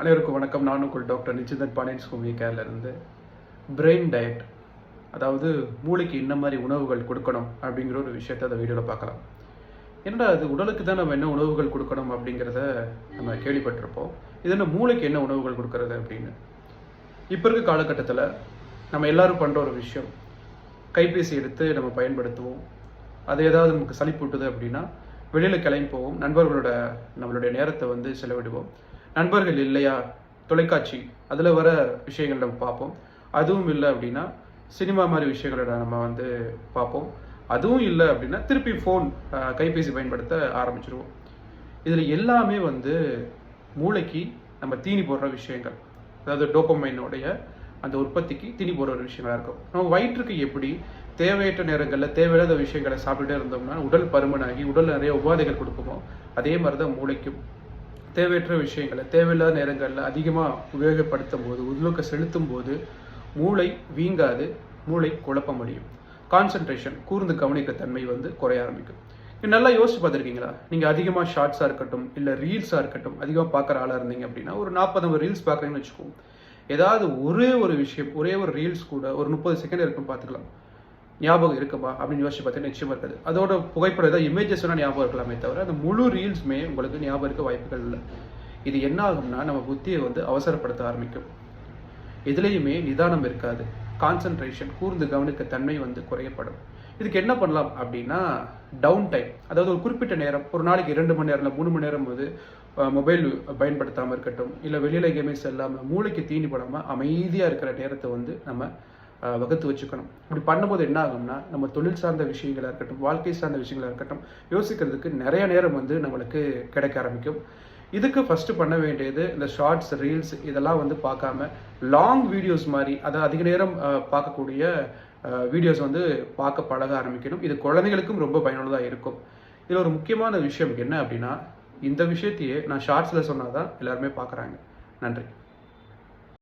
அனைவருக்கும் வணக்கம். நான் உங்கள் டாக்டர் நிச்சிதன் பாண்டியன் ஹோமிய கேர்லேருந்து. பிரெயின் டயட் அதாவது மூளைக்கு என்ன மாதிரி உணவுகள் கொடுக்கணும் அப்படிங்கிற ஒரு விஷயத்த அந்த வீடியோவில் பார்க்கலாம். என்னடா அது உடலுக்கு தான் நம்ம என்ன உணவுகள் கொடுக்கணும் அப்படிங்கிறத நம்ம கேள்விப்பட்டிருப்போம். இது என்ன மூளைக்கு என்ன உணவுகள் கொடுக்கறது அப்படின்னு. இப்போ இருக்க காலகட்டத்தில் நம்ம எல்லாரும் பண்ணுற ஒரு விஷயம் கைபேசி எடுத்து நம்ம பயன்படுத்துவோம். அது ஏதாவது நமக்கு சளிப்பூட்டுது அப்படின்னா வெளியில் கிளம்பி போவோம். நண்பர்களோட நம்மளுடைய நேரத்தை வந்து செலவிடுவோம். நண்பர்கள் இல்லையா? தொலைக்காட்சி. அதில் வர விஷயங்கள் நம்ம பார்ப்போம். அதுவும் இல்லை அப்படின்னா சினிமா மாதிரி விஷயங்களோட நம்ம வந்து பார்ப்போம். அதுவும் இல்லை அப்படின்னா திருப்பி ஃபோன் கைபேசி பயன்படுத்த ஆரம்பிச்சிருவோம். இதில் எல்லாமே வந்து மூளைக்கு நம்ம தீனி போடுற விஷயங்கள். அதாவது டோப்பமைனுடைய அந்த உற்பத்திக்கு தீனி போடுற ஒரு விஷயங்களாக இருக்கும். நம்ம வயிற்றுக்கு எப்படி தேவையற்ற நேரங்களில் தேவையில்லாத விஷயங்களை சாப்பிட்டுட்டே இருந்தோம்னா உடல் பருமனாகி உடல் நிறைய உபாதைகள் கொடுக்குமோ அதே மாதிரி தான் மூளைக்கும். தேவையற்ற விஷயங்களை தேவையில்லாத நேரங்களில் அதிகமாக உபயோகப்படுத்தும் போது உள்நோக்க செலுத்தும் போது மூளை வீங்காது மூளை குழப்பம் அடையும். கான்சன்ட்ரேஷன் கூர்ந்து கவனிக்க தன்மை வந்து குறைய ஆரம்பிக்கும். நீங்கள் நல்லா யோசிச்சு பார்த்துருக்கீங்களா? நீங்கள் அதிகமாக ஷார்ட்ஸாக இருக்கட்டும் இல்லை ரீல்ஸாக இருக்கட்டும் அதிகமாக பார்க்குற ஆளாக இருந்தீங்க அப்படின்னா ஒரு நாற்பது ரீல்ஸ் பார்க்குறீங்கன்னு வச்சுக்கோங்க. ஏதாவது ஒரே ஒரு விஷயம் ஒரே ஒரு ரீல்ஸ் கூட ஒரு முப்பது செகண்ட் இருக்கும் பார்த்துக்கலாம். ஞாபகம் இருக்குமா அப்படின்னு யோசிச்சு பார்த்தீங்கன்னா நிச்சயம் இருக்காது. அதோட புகைப்படம் ஏதாவது இமேஜஸ் வேணால் ஞாபகம் இருக்கலாமே தவிர அந்த முழு ரீல்ஸுமே உங்களுக்கு ஞாபகம் இருக்க வாய்ப்புகள் இல்லை. இது என்ன ஆகும்னா நம்ம புத்தியை வந்து அவசரப்படுத்த ஆரம்பிக்கும். எதுலேயுமே நிதானம் இருக்காது. கான்சன்ட்ரேஷன் கூர்ந்து கவனிக்க தன்மை வந்து குறையப்படும். இதுக்கு என்ன பண்ணலாம் அப்படின்னா டவுன் டைம் அதாவது ஒரு குறிப்பிட்ட நேரம் ஒரு நாளைக்கு இரண்டு மணி நேரம் மூணு மணி நேரம் போது மொபைல் பயன்படுத்தாமல் இருக்கட்டும் இல்லை வெளியில் எங்கேயுமே செல்லாமல் மூளைக்கு தீனி படாமல் அமைதியாக இருக்கிற நேரத்தை வந்து நம்ம வகுத்து வச்சுக்கணும். இப்படி பண்ணும்போது என்ன ஆகும்னா நம்ம தொழில் சார்ந்த விஷயங்களா இருக்கட்டும் வாழ்க்கை சார்ந்த விஷயங்களா இருக்கட்டும் யோசிக்கிறதுக்கு நிறைய நேரம் வந்து நம்மளுக்கு கிடைக்க ஆரம்பிக்கும். இதுக்கு ஃபஸ்ட்டு பண்ண வேண்டியது இந்த ஷார்ட்ஸ் ரீல்ஸ் இதெல்லாம் வந்து பார்க்காம லாங் வீடியோஸ் மாதிரி அதை அதிக நேரம் பார்க்கக்கூடிய வீடியோஸ் வந்து பார்க்க பழக ஆரம்பிக்கணும். இது குழந்தைகளுக்கும் ரொம்ப பயனுள்ளதாக இருக்கும். இதில் ஒரு முக்கியமான விஷயம் என்ன அப்படின்னா இந்த விஷயத்தையே நான் ஷார்ட்ஸில் சொன்னால் தான் எல்லாருமே பார்க்குறாங்க. நன்றி.